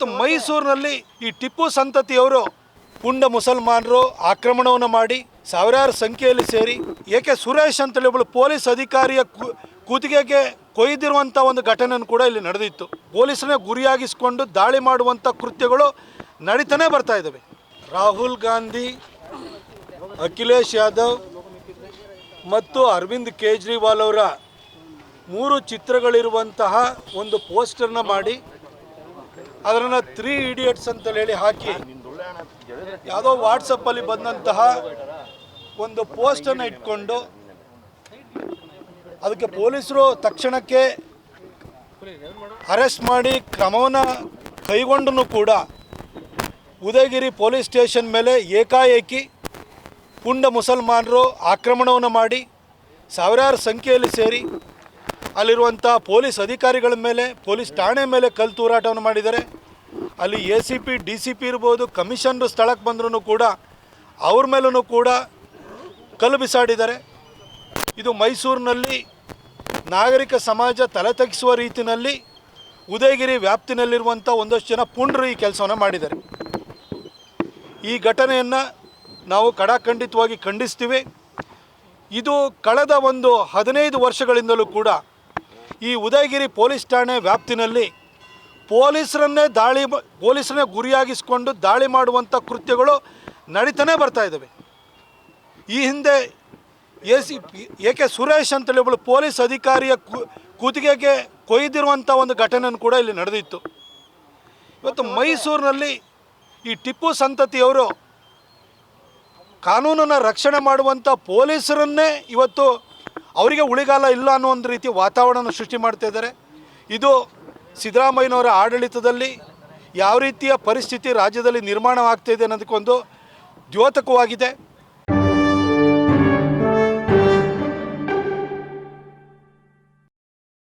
ಇವತ್ತು ಮೈಸೂರಿನಲ್ಲಿ ಈ ಟಿಪ್ಪು ಸಂತತಿಯವರು ಪುಂಡ ಮುಸಲ್ಮಾನರು ಆಕ್ರಮಣವನ್ನು ಮಾಡಿ ಸಾವಿರಾರು ಸಂಖ್ಯೆಯಲ್ಲಿ ಸೇರಿ ಏಕೆ ಸುರೇಶ್ ಅಂತೇಳಿ ಒಬ್ಬಳು ಪೊಲೀಸ್ ಅಧಿಕಾರಿಯ ಕು- ಕೂತಿಗೆಗೆ ಕೊಯ್ದಿರುವಂಥ ಒಂದು ಘಟನೆಯನ್ನು ಕೂಡ ಇಲ್ಲಿ ನಡೆದಿತ್ತು. ಪೊಲೀಸರನ್ನೇ ಗುರಿಯಾಗಿಸಿಕೊಂಡು ದಾಳಿ ಮಾಡುವಂಥ ಕೃತ್ಯಗಳು ನಡೀತಾನೆ ಬರ್ತಾ ಇದ್ದಾವೆ. ರಾಹುಲ್ ಗಾಂಧಿ, ಅಖಿಲೇಶ್ ಯಾದವ್ ಮತ್ತು ಅರವಿಂದ್ ಕೇಜ್ರಿವಾಲ್ ಅವರ ಮೂರು ಚಿತ್ರಗಳಿರುವಂತಹ ಒಂದು ಪೋಸ್ಟರ್ನ ಮಾಡಿ ಅದನ್ನು ತ್ರೀ ಇಡಿಯಟ್ಸ್ ಅಂತ ಹೇಳಿ ಹಾಕಿ, ಯಾವುದೋ ವಾಟ್ಸಪ್ಪಲ್ಲಿ ಬಂದಂತಹ ಒಂದು ಪೋಸ್ಟನ್ನು ಇಟ್ಕೊಂಡು, ಅದಕ್ಕೆ ಪೊಲೀಸರು ತಕ್ಷಣಕ್ಕೆ ಅರೆಸ್ಟ್ ಮಾಡಿ ಕ್ರಮವನ್ನು ಕೈಗೊಂಡೂ ಕೂಡ ಉದಯಗಿರಿ ಪೊಲೀಸ್ ಸ್ಟೇಷನ್ ಮೇಲೆ ಏಕಾಏಕಿ ಪುಂಡ ಮುಸಲ್ಮಾನರು ಆಕ್ರಮಣವನ್ನು ಮಾಡಿ ಸಾವಿರಾರು ಸಂಖ್ಯೆಯಲ್ಲಿ ಸೇರಿ ಅಲ್ಲಿರುವಂಥ ಪೊಲೀಸ್ ಅಧಿಕಾರಿಗಳ ಮೇಲೆ, ಪೊಲೀಸ್ ಠಾಣೆ ಮೇಲೆ ಕಲ್ತೂರಾಟವನ್ನು ಮಾಡಿದ್ದಾರೆ. ಅಲ್ಲಿ A C P D C P ಇರ್ಬೋದು, ಕಮಿಷನ್ರು ಸ್ಥಳಕ್ಕೆ ಬಂದ್ರೂ ಕೂಡ ಅವ್ರ ಮೇಲೂ ಕೂಡ ಕಲ್ಲು ಬಿಸಾಡಿದ್ದಾರೆ. ಇದು ಮೈಸೂರಿನಲ್ಲಿ ನಾಗರಿಕ ಸಮಾಜ ತಲೆ ತಗ್ಗಿಸುವ ರೀತಿಯಲ್ಲಿ ಉದಯಗಿರಿ ವ್ಯಾಪ್ತಿನಲ್ಲಿರುವಂಥ ಒಂದಷ್ಟು ಜನ ಪುಂಡ್ರು ಈ ಕೆಲಸವನ್ನು ಮಾಡಿದ್ದಾರೆ. ಈ ಘಟನೆಯನ್ನು ನಾವು ಕಡಾಖಂಡಿತವಾಗಿ ಖಂಡಿಸ್ತೀವಿ. ಇದು ಕಳೆದ ಒಂದು ಹದಿನೈದು ವರ್ಷಗಳಿಂದಲೂ ಕೂಡ ಈ ಉದಯಗಿರಿ ಪೊಲೀಸ್ ಠಾಣೆ ವ್ಯಾಪ್ತಿನಲ್ಲಿ ಪೊಲೀಸರನ್ನೇ ದಾಳಿ ಪೊಲೀಸರನ್ನೇ ಗುರಿಯಾಗಿಸಿಕೊಂಡು ದಾಳಿ ಮಾಡುವಂಥ ಕೃತ್ಯಗಳು ನಡೀತಾನೆ ಬರ್ತಾ ಇದ್ದಾವೆ ಈ ಹಿಂದೆ A C A, K Suresh ಅಂತೇಳಿ ಒಬ್ಬಳು ಪೊಲೀಸ್ ಅಧಿಕಾರಿಯ ಕು- ಕೂತಿಗೆಗೆ ಕೊಯ್ದಿರುವಂಥ ಒಂದು ಘಟನೆಯನ್ನು ಕೂಡ ಇಲ್ಲಿ ನಡೆದಿತ್ತು. ಇವತ್ತು ಮೈಸೂರಿನಲ್ಲಿ ಈ ಟಿಪ್ಪು ಸಂತತಿಯವರು ಕಾನೂನನ್ನು ರಕ್ಷಣೆ ಮಾಡುವಂಥ ಪೊಲೀಸರನ್ನೇ ಇವತ್ತು ಅವರಿಗೆ ಉಳಿಗಾಲ ಇಲ್ಲ ಅನ್ನೋ ಒಂದು ರೀತಿ ವಾತಾವರಣ ಸೃಷ್ಟಿ ಮಾಡ್ತಾ ಇದು ಸಿದ್ದರಾಮಯ್ಯನವರ ಆಡಳಿತದಲ್ಲಿ ಯಾವ ರೀತಿಯ ಪರಿಸ್ಥಿತಿ ರಾಜ್ಯದಲ್ಲಿ ನಿರ್ಮಾಣವಾಗ್ತಾ ಇದೆ ಅನ್ನೋದಕ್ಕೊಂದು ದ್ಯೋತಕವಾಗಿದೆ.